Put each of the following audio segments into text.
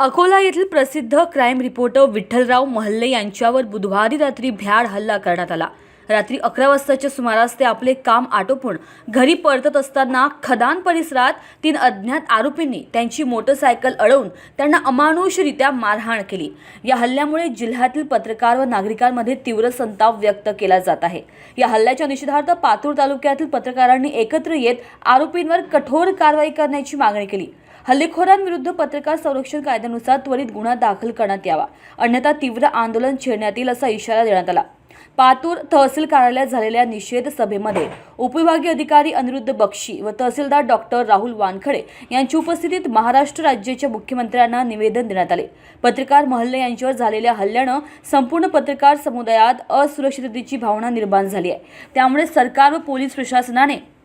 अकोला येथील प्रसिद्ध crime reporter Vitthalrao महल्ले यांच्यावर बुधवारी रात्री भ्याड हल्ला करण्यात आला. रात्री अकरा वाजताच्या सुमारास ते आपले काम आटोपून घरी परतत असताना खदान परिसरात तीन अज्ञात आरोपींनी त्यांची मोटरसायकल अडवून त्यांना अमानुषरित्या मारहाण केली. या हल्ल्यामुळे जिल्ह्यातील पत्रकार व नागरिकांमध्ये तीव्र संताप व्यक्त केला जात आहे. या हल्ल्याच्या निषेधार्थ पातूर तालुक्यातील पत्रकारांनी एकत्र येत आरोपींवर कठोर कारवाई करण्याची मागणी केली. हल्लेखोरांविरुद्ध पत्रकार संरक्षण कायद्यानुसार त्वरित गुन्हा दाखल करण्यात यावा. अन्यथा तीव्र आंदोलन छेडण्यात येईल असा इशारा देण्यात आला. पातूर तहसील कार्यालयात झालेल्या निषेध सभेमध्ये उपविभागीय अधिकारी अनिरुद्ध बक्षी व तहसीलदार डॉक्टर राहुल वानखडे यांच्या उपस्थितीत महाराष्ट्र राज्याच्या मुख्यमंत्र्यांना निवेदन देण्यात आले. पत्रकार महल्ले यांच्यावर झालेल्या हल्ल्यानं संपूर्ण पत्रकार समुदायात असुरक्षिततेची भावना निर्माण झाली आहे. त्यामुळे सरकार व पोलीस प्रशासनाने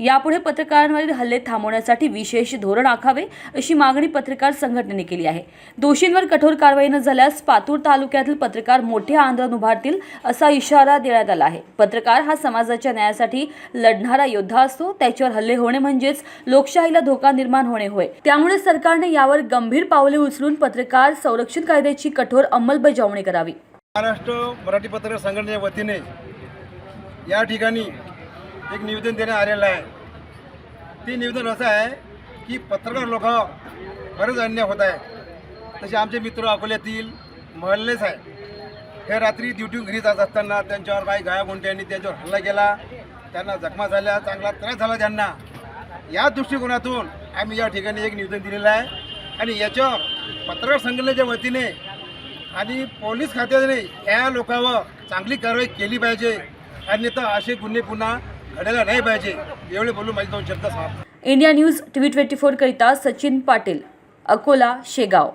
यापुढे पत्रकारांवरील हल्ले थांबवण्यासाठी विशेष धोरण आखावे अशी मागणी पत्रकार संघटनेने केली आहे. दोषींवर कठोर कारवाई न झाल्यास पातूर तालुक्यातील पत्रकार मोठे आंदोलन उभारतील असा इशारा देण्यात आला आहे. पत्रकार हा समाजाच्या न्यायासाठी लढणारा योद्धा असतो. त्याच्यावर हल्ले होणे म्हणजेच लोकशाहीला धोका निर्माण होणे होय. त्यामुळे सरकारने यावर गंभीर पावले उचलून पत्रकार संरक्षण कायद्याची कठोर अंमलबजावणी करावी. महाराष्ट्र मराठी पत्रकार संघटनेच्या वतीने या ठिकाणी एक निवेदन देण्यात आलेलं आहे. ते निवेदन असं आहे की पत्रकार लोक बरेच अन्याय होत आहे तसे आमचे मित्र अकोल्यातील महल्लेच आहे हे रात्री ड्युटी घरी जात असताना त्यांच्यावर काही गायागुंट्यांनी त्यांच्यावर हल्ला केला. त्यांना जखमा झाल्या चांगला त्रास झाला त्यांना. या दृष्टिकोनातून आम्ही या ठिकाणी एक निवेदन दिलेलं आहे. आणि याच्यावर पत्रकार संघटनेच्या वतीने आणि पोलीस खात्याने या लोकांवर चांगली कारवाई केली पाहिजे. अन्यथा असे गुन्हे पुन्हा घडायला नाही पाहिजे. एवढे बोलून माझे दोन शब्द समाप्त. India news TV twenty four करिता सचिन पाटील अकोला शेगाव.